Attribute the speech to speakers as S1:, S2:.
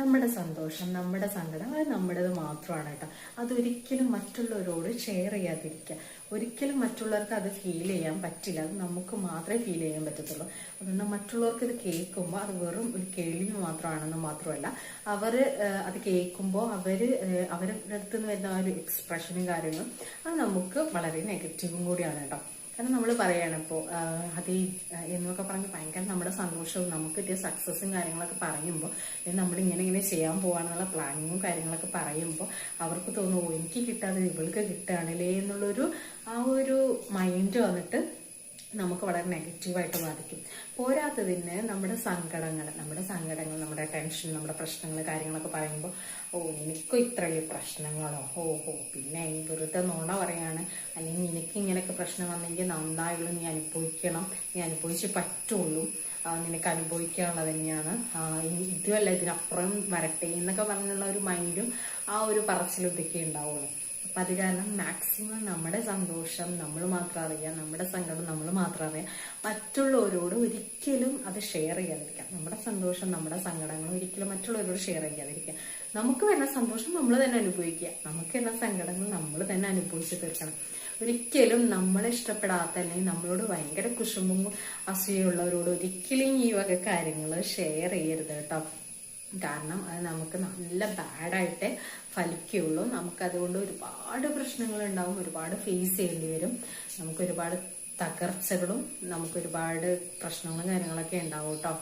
S1: നമ്മുടെ സന്തോഷം നമ്മുടെ സങ്കടം അത് നമ്മുടേത് മാത്രമാണ് കേട്ടോ. അതൊരിക്കലും മറ്റുള്ളവരോട് ഷെയർ ചെയ്യാതിരിക്കുക. ഒരിക്കലും മറ്റുള്ളവർക്ക് അത് ഫീൽ ചെയ്യാൻ പറ്റില്ല. അത് നമുക്ക് മാത്രമേ ഫീൽ ചെയ്യാൻ പറ്റത്തുള്ളൂ. അതുകൊണ്ട് മറ്റുള്ളവർക്ക് ഇത് കേൾക്കുമ്പോൾ അത് വെറും ഒരു കേൾവി മാത്രമാണെന്ന് മാത്രമല്ല അവർ അത് കേൾക്കുമ്പോൾ അവർ അവരുടെ അടുത്ത് നിന്ന് വരുന്ന ആ ഒരു എക്സ്പ്രഷനും കാര്യങ്ങളും അത് നമുക്ക് വളരെ നെഗറ്റീവും കൂടിയാണ് കേട്ടോ. കാരണം നമ്മൾ പറയാണ് ഇപ്പോൾ അതേ എന്നൊക്കെ പറഞ്ഞ് ഭയങ്കര നമ്മുടെ സന്തോഷവും നമുക്ക് കിട്ടിയ സക്സസ്സും കാര്യങ്ങളൊക്കെ പറയുമ്പോൾ നമ്മൾ ഇങ്ങനെ ഇങ്ങനെ ചെയ്യാൻ പോകാനുള്ള പ്ലാനിങ്ങും കാര്യങ്ങളൊക്കെ പറയുമ്പോൾ അവർക്ക് തോന്നുന്നു "ഓ, എനിക്ക് കിട്ടാതെ ഇവൾക്ക് കിട്ടുകയാണല്ലേ എന്നുള്ളൊരു ആ ഒരു മൈൻഡ് വന്നിട്ട് നമുക്ക് വളരെ നെഗറ്റീവായിട്ട് ബാധിക്കും. പോരാത്തതിന് നമ്മുടെ സങ്കടങ്ങൾ നമ്മുടെ സങ്കടങ്ങൾ നമ്മുടെ ടെൻഷൻ നമ്മുടെ പ്രശ്നങ്ങൾ കാര്യങ്ങളൊക്കെ പറയുമ്പോൾ ഓ എനിക്കും ഇത്രയും പ്രശ്നങ്ങളോ ഓ ഹോ പിന്നെ ഈ വെറുതെ നുണ പറയാണ് ഇങ്ങനെയൊക്കെ പ്രശ്നം വന്നെങ്കിൽ നന്നായുള്ളൂ നീ അനുഭവിക്കണം. നീ അനുഭവിച്ച് പറ്റുള്ളൂ. നിനക്ക് അനുഭവിക്കാനുള്ളത് തന്നെയാണ്. ഇതുമല്ല ഇതിനപ്പുറം വരട്ടെ എന്നൊക്കെ പറഞ്ഞുള്ള ഒരു മൈൻഡും ആ ഒരു പറച്ചിലും ഇതൊക്കെ ഉണ്ടാവുള്ളൂ. അപ്പം അത് കാരണം മാക്സിമം നമ്മുടെ സന്തോഷം നമ്മൾ മാത്രം അറിയാം നമ്മുടെ സങ്കടം നമ്മൾ മാത്രം അറിയാം. മറ്റുള്ളവരോട് ഒരിക്കലും അത് ഷെയർ ചെയ്യാതിരിക്കാം. നമ്മുടെ സന്തോഷം നമ്മുടെ സങ്കടങ്ങൾ ഒരിക്കലും മറ്റുള്ളവരോട് ഷെയർ ചെയ്യാതിരിക്കുക നമുക്ക് വരുന്ന സന്തോഷം നമ്മൾ തന്നെ അനുഭവിക്കുക. നമുക്ക് വരുന്ന സങ്കടങ്ങൾ നമ്മൾ തന്നെ അനുഭവിച്ച് തീർക്കണം. ഒരിക്കലും നമ്മളെ ഇഷ്ടപ്പെടാത്ത അല്ലെങ്കിൽ നമ്മളോട് ഭയങ്കര കുശുമ്പും അസൂയുള്ളവരോട് ഒരിക്കലും ഈ വക കാര്യങ്ങൾ ഷെയർ ചെയ്യരുത് കേട്ടോ. കാരണം അത് നമുക്ക് നല്ല ബാഡായിട്ടേ ഫലിക്കുകയുള്ളൂ. നമുക്കതുകൊണ്ട് ഒരുപാട് പ്രശ്നങ്ങൾ ഉണ്ടാവും ഒരുപാട് ഫേസ് ചെയ്യേണ്ടി വരും. നമുക്ക് ഒരുപാട് തകർച്ചകളും നമുക്കൊരുപാട് പ്രശ്നങ്ങളും കാര്യങ്ങളൊക്കെ ഉണ്ടാവും കേട്ടോ.